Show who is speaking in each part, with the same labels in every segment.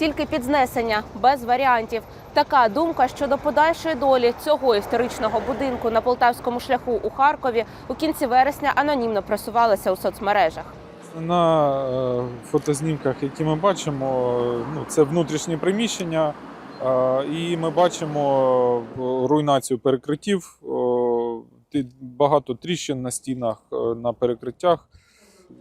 Speaker 1: тільки під знесення, без варіантів. Така думка щодо подальшої долі цього історичного будинку на полтавському шляху у Харкові у кінці вересня анонімно просувалася у соцмережах.
Speaker 2: На е, фотознімках, які ми бачимо, ну, це внутрішні приміщення, е, і ми бачимо е, руйнацію перекриттів, багато тріщин на стінах, на перекриттях.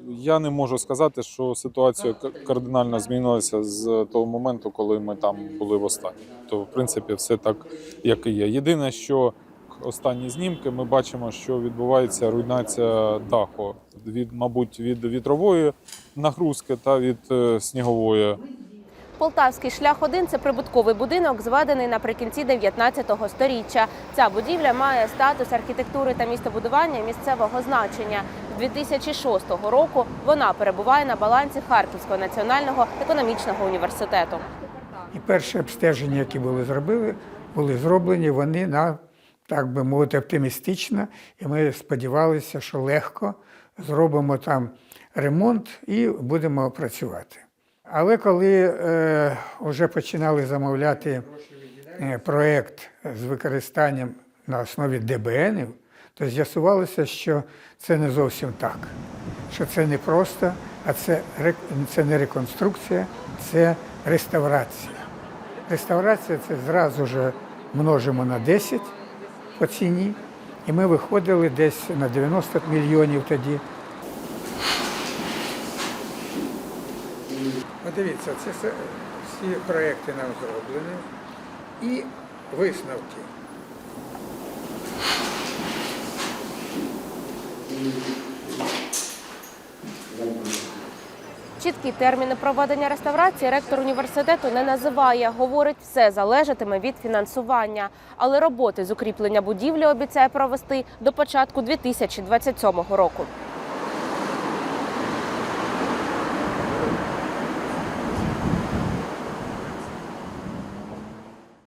Speaker 2: Я не можу сказати, що ситуація кардинально змінилася з того моменту, коли ми там були востаннє. То, в принципі, все так, як і є. Єдине, що останні знімки ми бачимо, що відбувається руйнація даху від, мабуть, від вітрової нагрузки та від е, снігової.
Speaker 1: Полтавський шлях 1 це прибутковий будинок, зведений наприкінці 19 століття. Ця будівля має статус архітектури та містобудування місцевого значення. З 2006 року вона перебуває на балансі Харківського національного економічного університету.
Speaker 3: І перші обстеження, які були зробили, були зроблені вони на, так би мовити, оптимістично. І ми сподівалися, що легко зробимо там ремонт і будемо працювати. Але коли е, вже починали замовляти е, проєкт з використанням на основі ДБНів, то з'ясувалося, що це не зовсім так. Що це не просто, а це, це не реконструкція, це реставрація. Реставрація це зразу ж множимо на 10 по ціні, і ми виходили десь на 90 мільйонів тоді. Подивіться, це всі проекти нам зроблені і висновки.
Speaker 1: Чіткі терміни проведення реставрації ректор університету не називає. Говорить, все залежатиме від фінансування. Але роботи з укріплення будівлі обіцяє провести до початку 2027 року.